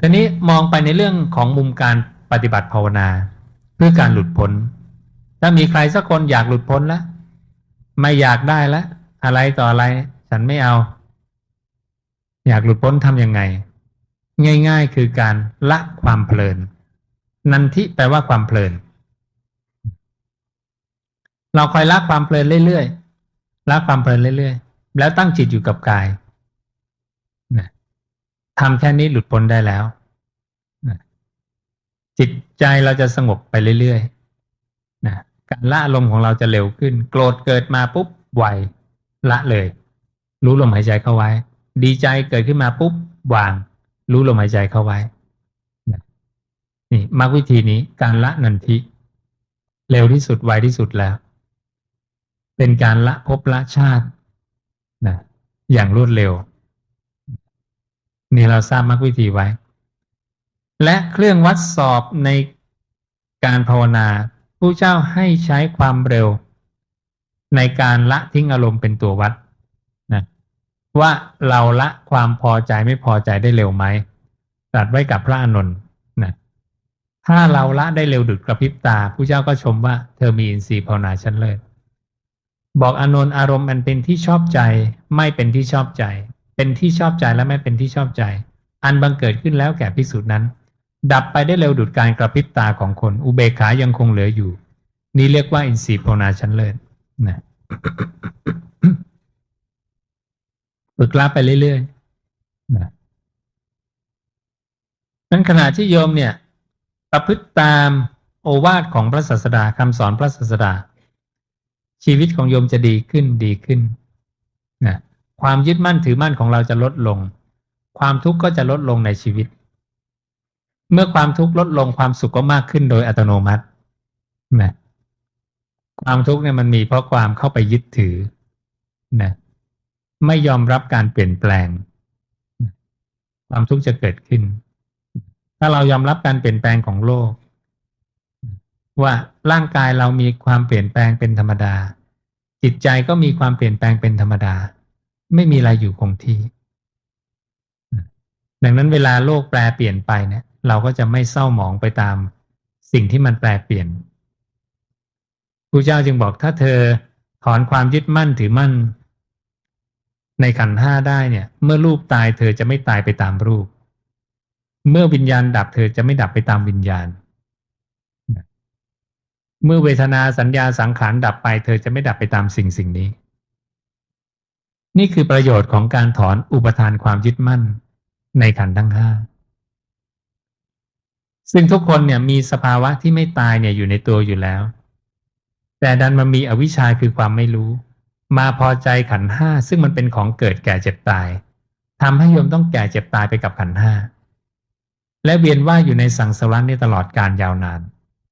ทีนี้มองไปในเรื่องของมุมการปฏิบัติภาวนา เพื่อการหลุดพ้น ถ้ามีใครสักคนอยากหลุดพ้นแล้วไม่อยากได้แล้วอะไรต่ออะไร ฉันไม่เอา อยากหลุดพ้นทำยังไง ง่าย ๆ คือการละความเพลิน นันทิแปลว่าความเพลิน เราคอยละความเพลินเรื่อยๆละความเพลินเรื่อยๆ แล้วตั้งจิตอยู่กับกายนะ ทำแค่นี้หลุดพ้นได้แล้ว จิตใจเราจะสงบไปเรื่อยๆนะการละอารมณ์ของเราจะเร็วขึ้น โกรธเกิดมาปุ๊บไหวละเลย รู้ลมหายใจเข้าไว้ ดีใจเกิดขึ้นมาปุ๊บวาง รู้ลมหายใจเข้าไว้นะนี่มรรควิธีนี้การละนันทิเร็วที่สุดไวที่สุดแล้ว เป็นการละภพละชาตินะอย่างรวดเร็ว นี่เราทราบมรรควิธีไว้ และเครื่องวัดสอบในการภาวนาผู้เจ้าให้ใช้ความเร็ว ในการละทิ้งอารมณ์เป็นตัววัดนะว่าเราละความพอใจไม่พอใจได้เร็วไหมตรัสไว้กับพระอานนท์นะถ้าเราละได้เร็วดุดกระพริบตาผู้เจ้าก็ชมว่า เธอมีอินทรีย์ภาวนาชั้นเลิศบอกอานนท์อารมณ์อันเป็นที่ชอบใจไม่เป็นที่ชอบใจ เป็นที่ชอบใจและไม่เป็นที่ชอบใจ อันบังเกิดขึ้นแล้วแก่พิสูจน์นั้น ดับไปได้เร็วดุดการกระพริบตาของคน อุเบกขายังคงเหลืออยู่ นี่เรียกว่าอินทรีย์ภาวนาชั้นเลิศนะฝึกละไปเรื่อยๆนะนั้นขณะที่โยมเนี่ย ประพฤติตามโอวาทของพระศาสดาคำสอนพระศาสดา ชีวิตของโยมจะดีขึ้นดีขึ้น ความยึดมั่นถือมั่นของเราจะลดลง ความทุกข์ก็จะลดลงในชีวิต เมื่อความทุกข์ลดลงความสุขก็มากขึ้นโดยอัตโนมัตินะความทุกข์เนี่ยมันมีเพราะความเข้าไปยึดถือนะไม่ยอมรับการเปลี่ยนแปลง ความทุกข์จะเกิดขึ้น ถ้าเรายอมรับการเปลี่ยนแปลงของโลก ว่าร่างกายเรามีความเปลี่ยนแปลงเป็นธรรมดา จิตใจก็มีความเปลี่ยนแปลงเป็นธรรมดา ไม่มีอะไรอยู่คงที่ ดังนั้นเวลาโลกแปลเปลี่ยนไปเนี่ย เราก็จะไม่เศร้าหมองไปตามสิ่งที่มันแปลเปลี่ยนพระเจ้าจึงบอกถ้าเธอถอนความยึดมั่นถือมั่น ในขันห้าได้เนี่ย เมื่อรูปตายเธอจะไม่ตายไปตามรูป เมื่อวิญญาณดับเธอจะไม่ดับไปตามวิญญาณ เมื่อเวทนาสัญญาสังขารดับไป เธอจะไม่ดับไปตามสิ่งสิ่งนี้ นี่คือประโยชน์ของการถอนอุปทานความยึดมั่นในขันธ์ทั้งห้าซึ่งทุกคนเนี่ยมีสภาวะที่ไม่ตายเนี่ยอยู่ในตัวอยู่แล้ว แต่ดันมามีอวิชชาคือความไม่รู้ มาพอใจขันห้าซึ่งมันเป็นของเกิดแก่เจ็บตายทำให้โยมต้องแก่เจ็บตายไปกับขันห้าและเวียนว่ายอยู่ในสังสารวัฏนี้ตลอดการยาวนาน